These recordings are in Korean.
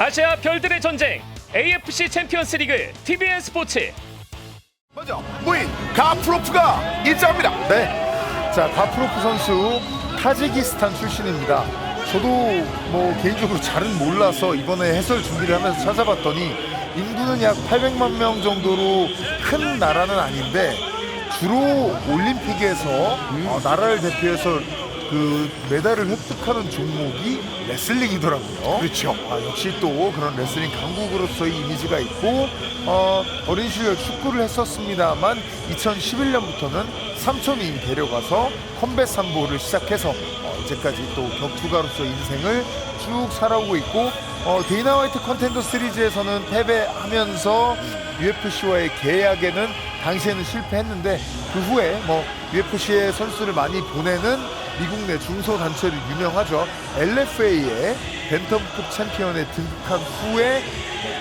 아시아 별들의 전쟁 AFC 챔피언스 리그 TVN 스포츠 먼저 무인 가프로프가 입장합니다. 네. 자, 가프로프 선수 타지키스탄 출신입니다. 저도 뭐 개인적으로 잘은 몰라서 이번에 해설 준비를 하면서 찾아봤더니 인구는 약 800만 명 정도로 큰 나라는 아닌데 주로 올림픽에서 어, 나라를 대표해서 그 메달을 획득하는 종목이 레슬링이더라고요. 그렇죠. 아, 역시 또 그런 레슬링 강국으로서의 이미지가 있고 어, 어린 시절 축구를 했었습니다만 2011년부터는 삼촌이 데려가서 컴뱃 삼보를 시작해서 어, 이제까지 또 격투가로서 인생을 쭉 살아오고 있고 어, 데이나 화이트 컨텐더 시리즈에서는 패배하면서 UFC와의 계약에는 당시에는 실패했는데 그 후에 뭐 UFC의 선수를 많이 보내는 미국 내 중소단체로 유명하죠. LFA의 벤텀급 챔피언에 등극한 후에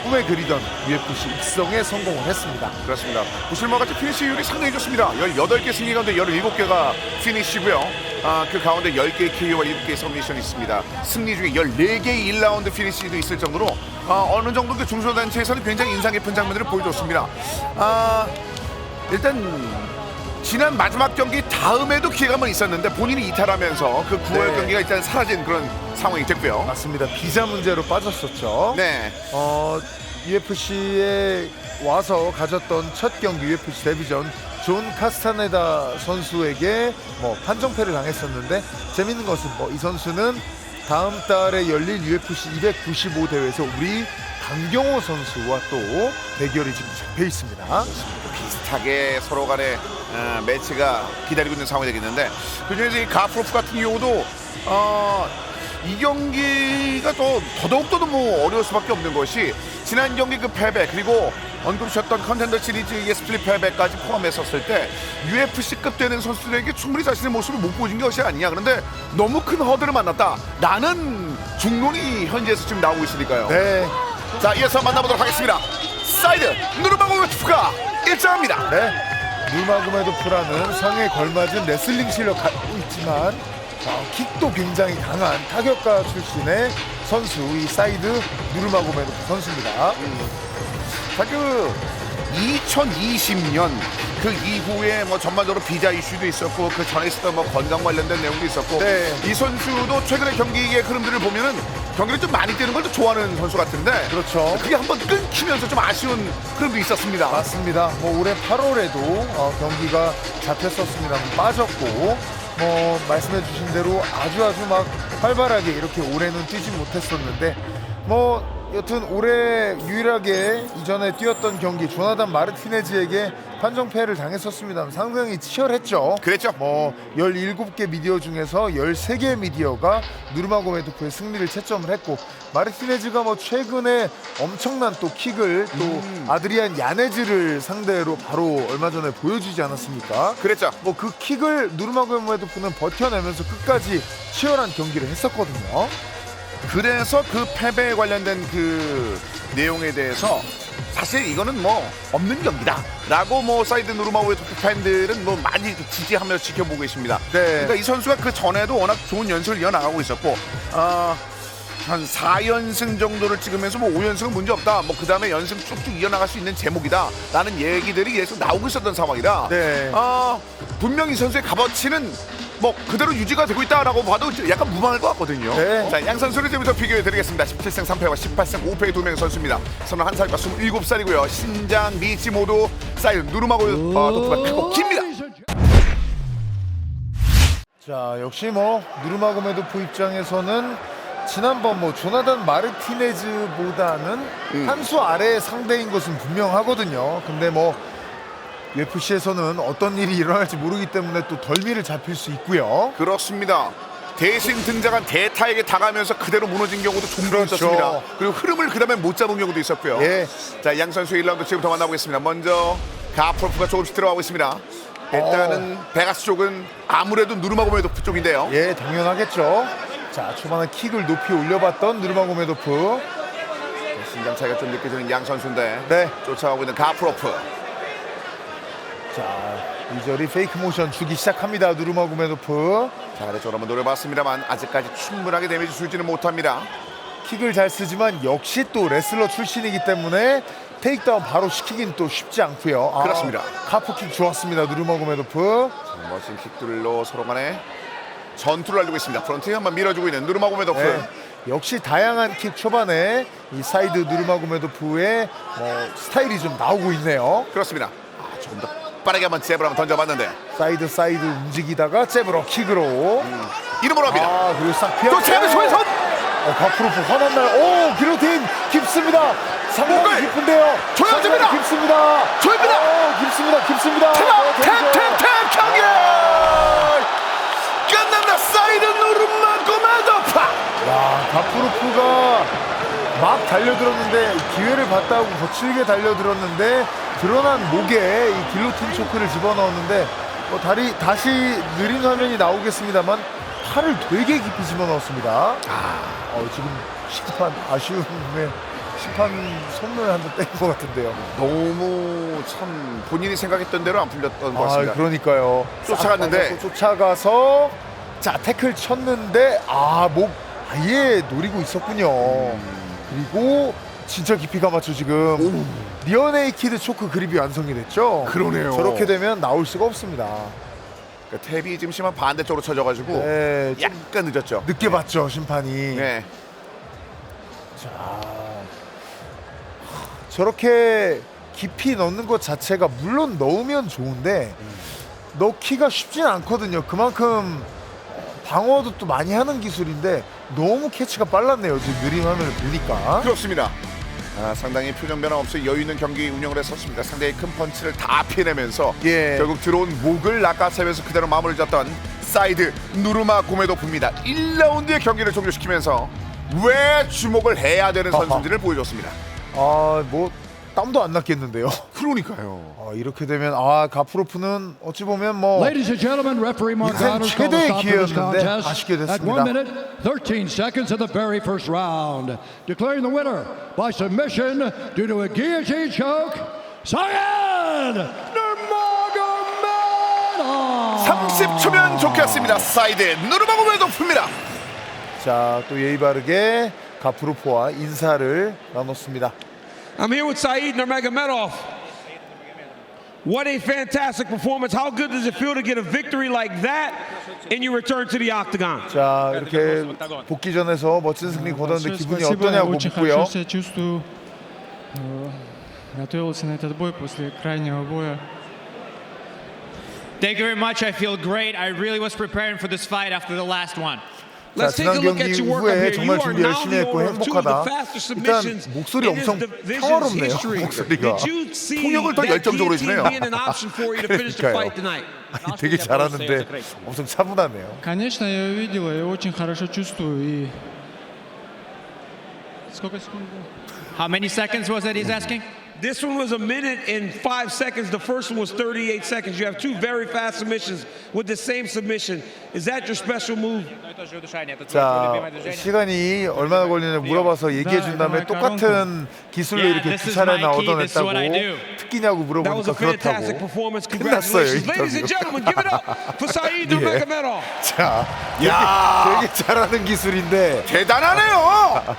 꿈에 그리던 UFC 입성에 성공을 했습니다. 그렇습니다. 보실만 같이 피니시율이 상당히 좋습니다. 18개 승리 가운데 17개가 피니시고요. 아, 그 가운데 10개의 KO와 7개의 서미션이 있습니다. 승리 중에 14개의 1라운드 피니시도 있을 정도로 아, 어느 정도 그 중소단체에서는 굉장히 인상 깊은 장면들을 보여줬습니다. 아, 일단 지난 마지막 경기 다음에도 기회가 한번 있었는데 본인이 이탈하면서 그 9월 네. 경기가 일단 사라진 그런 상황이 됐고요. 맞습니다. 비자 문제로 빠졌었죠. 네. 어, UFC에 와서 가졌던 첫 경기 UFC 데뷔전 존 카스타네다 선수에게 뭐 판정패를 당했었는데 재밌는 것은 뭐 이 선수는 다음 달에 열릴 UFC 295 대회에서 우리 강경호 선수와 또 대결이 지금 잡혀 있습니다. 비슷하게 서로 간에 어, 매치가 기다리고 있는 상황이 되겠는데 그중에서 이 가프로프 같은 경우도 어, 이 경기가 또 더더욱더 뭐 어려울 수밖에 없는 것이 지난 경기 그 패배 그리고 언급하셨던 컨텐더 시리즈의 스플릿 패배까지 포함했었을 때 UFC급 되는 선수들에게 충분히 자신의 모습을 못 보여준 것이 아니냐. 그런데 너무 큰 허들을 만났다. 라는 중론이 현지에서 지금 나오고 있으니까요. 네, 자 이어서 만나보도록 하겠습니다. 사이드 누르마고 웨트프가 입장합니다. 네. 누마구메도프라는 성에 걸맞은 레슬링 실력 갖고 있지만 어, 킥도 굉장히 강한 타격가 출신의 선수 이 사이드 누르마고메도프 선수입니다. 그 2020년 그 이후에 뭐 전반적으로 비자 이슈도 있었고 그 전에 있었던 뭐 건강 관련된 내용도 있었고 네. 이 선수도 최근에 경기의 흐름들을 보면은 경기를 좀 많이 뛰는 걸 또 좋아하는 선수 같은데 그렇죠. 그게 한번 끊기면서 좀 아쉬운 흐름도 있었습니다. 맞습니다. 뭐 올해 8월에도 어, 경기가 잡혔었습니다만 빠졌고 뭐 말씀해 주신 대로 아주 아주 막 활발하게 이렇게 올해는 뛰지 못했었는데 뭐 여튼 올해 유일하게 이전에 뛰었던 경기 조나단 마르티네즈에게 판정패를 당했었습니다. 상당히 치열했죠. 그랬죠. 뭐 17개 미디어 중에서 13개 미디어가 누르마고메도프의 승리를 채점을 했고 마르티네즈가 뭐 최근에 엄청난 또 킥을 또 아드리안 야네즈를 상대로 바로 얼마 전에 보여주지 않았습니까? 그랬죠. 뭐 그 킥을 누르마고메도프는 버텨내면서 끝까지 치열한 경기를 했었거든요. 그래서 그 패배에 관련된 그 내용에 대해서 사실 이거는 뭐 없는 경기다 라고 뭐 사이드 누르마우의 팬들은 뭐 많이 지지하면서 지켜보고 있습니다. 네. 그러니까 이 선수가 그 전에도 워낙 좋은 연습을 이어나가고 있었고 어, 한 4연승 정도를 찍으면서 뭐 5연승은 문제 없다. 뭐 그다음에 연승 쭉쭉 이어나갈 수 있는 제목이다 라는 얘기들이 계속 나오고 있었던 상황이라 네. 어, 분명히 이 선수의 값어치는 뭐 그대로 유지가 되고 있다라고 봐도 약간 무방할 것 같거든요. 네. 자, 양 선수를 지금부터 비교해 드리겠습니다. 17승 3패와 18승 5패의 두 명의 선수입니다. 31살과 27살이고요. 신장, 리치 모두 사이드 누름하고 어, 도프가 크고 깁니다. 자 역시 뭐 누르마고메도프 입장에서는 지난번 뭐 조나단 마르티네즈보다는 한 수 아래의 상대인 것은 분명하거든요. 근데 뭐 UFC에서는 어떤 일이 일어날지 모르기 때문에 또 덜미를 잡힐 수 있고요. 그렇습니다. 대신 등장한 대타에게 당하면서 그대로 무너진 경우도 종종 그렇죠. 있었습니다. 그리고 흐름을 그 다음에 못 잡은 경우도 있었고요. 예. 자, 양 선수 1라운드 지금부터 만나보겠습니다. 먼저 가프로프가 조금씩 들어가고 있습니다. 일단은 베가스 쪽은 아무래도 누르마고메도프 쪽인데요. 예, 당연하겠죠. 자 초반에 킥을 높이 올려봤던 누르마고메도프. 신장 차이가 좀 느껴지는 양 선수인데 네. 쫓아가고 있는 가프로프. 자 이절이 페이크 모션 주기 시작합니다. 누르마고메도프. 자, 아래쪽으로 한번 노려봤습니다만 아직까지 충분하게 데미지 줄지는 못합니다. 킥을 잘 쓰지만 역시 또 레슬러 출신이기 때문에 테이크다운 바로 시키긴 또 쉽지 않고요. 아, 그렇습니다. 카프킥 좋았습니다. 누르마고메도프. 멋진 킥들로 서로 간에 전투를 알리고 있습니다. 프론트 한번 밀어주고 있는 누르마고메도프. 네. 역시 다양한 킥 초반에 이 사이드 누르마고메도프의 뭐 스타일이 좀 나오고 있네요. 그렇습니다. 아, 조금 더 빠르게 한번 잽을 한번 던져봤는데 사이드 사이드 움직이다가 잽으로 킥으로. 이름으로 합니다. 아 그리고 싹 피하고. 또 잽을 손에서 어, 바프로프 화난 날. 오 기로틴 깊습니다. 상당히 목을 깊은데요. 조여줍니다. 상당히 깊습니다. 조여줍니다. 오, 깊습니다. 깊습니다. 탭! 어, 탭! 되죠. 탭! 탭! 경기! 끝난다. 사이드 누르마고메도프. 야, 바프로프가 막 달려들었는데 기회를 봤다고 거칠게 달려들었는데 드러난 목에 이 길로틴 초크를 집어넣었는데 뭐 다리 다시 느린 화면이 나오겠습니다만 팔을 되게 깊이 집어넣었습니다. 어, 지금 심판 아쉬움에 심판 손을 한번뗀것 같은데요. 너무 참 본인이 생각했던 대로 안 풀렸던 것 아, 같습니다. 그러니까요. 쫓아갔는데. 싹 쫓아가서 자 태클 쳤는데 아 목 아예 노리고 있었군요. 그리고 진짜 깊이가 맞죠 지금. 리어네이키드 초크 그립이 완성이 됐죠. 그러네요. 저렇게 되면 나올 수가 없습니다. 그러니까 탭이 지금 심한 반대쪽으로 쳐져가지고 네, 좀 약간 늦었죠. 늦게 봤죠 심판이. 네. 저렇게 깊이 넣는 것 자체가 물론 넣으면 좋은데 넣기가 쉽진 않거든요. 그만큼 방어도 또 많이 하는 기술인데 너무 캐치가 빨랐네요. 지금 느린 화면을 보니까. 그렇습니다. 아, 상당히 표정 변화 없이 여유 있는 경기 운영을 했었습니다. 상당히 큰 펀치를 다 피해내면서 예. 결국 들어온 목을 낚아채면서 그대로 마무리를 잡던 사이드 누르마 고메도프입니다. 1라운드의 경기를 종료시키면서 왜 주목을 해야 되는. 선수인지를 보여줬습니다. 아, 뭐 땀도 안 났겠는데요. 그러니까요. 아, 이렇게 되면 아 가프로프는 어찌 보면 뭐 Ladies and gentlemen, referee Mark 인생 Connors called a 최대의 stop to this 기회였는데 contest 아쉽게 at 됐습니다. 1 minute 13 seconds of the very first round. Declaring the winner by submission due to a guillotine choke, Cyan Nurmagomedov! 30초면 좋겠습니다. 사이드 누르마 고메 도프입니다. 자, 또 예의 바르게 가프로프와 인사를 나눴습니다. I'm here with Saeed Nurmagomedov. What a fantastic performance. How good does it feel to get a victory like that and you return to the octagon? 자, 이렇게 복귀전에서 멋진 승리 거뒀는데 Большое 기분이 спасибо, 어떠냐고 очень 묻고요. хорошо себя чувствую. Э, Готовился на этот бой после крайнего боя. Thank you very much. I feel great. I really was preparing for this fight after the last one. 자, Let's take a 지난 look 경기 at your work up 후에 here. 정말 You are 준비 now 열심히 the 했고 owner of two of the 행복하다. fastest 일단 submissions 목소리 in his 엄청 division's 평화롭네요. history. 목소리가. Did you see 통역을 더 that 열정적으로 guillotine 해주네요. being an option for you to finish the 그러니까요. fight tonight? 되게 잘하는데 엄청 차분하네요. Конечно, я увидел, я очень хорошо чувствую. И... Сколько секунд было? How many seconds was that he's asking? This one was a minute and five seconds. The first one was 38 seconds. You have two very fast submissions with the same submission. Is that your special move? 자, 시간이 얼마나 걸리냐 물어봐서 얘기해 준 다음에 똑같은 기술로 이렇게 두 차례나 얻어냈다고 do. 특기냐고 물어보니까 그렇다고. 끝났어요, Congratulations. Ladies and 인터뷰. gentlemen, give it up for Saeed Nurmagomedov. 자, 되게, 되게 잘하는 기술인데 대단하네요.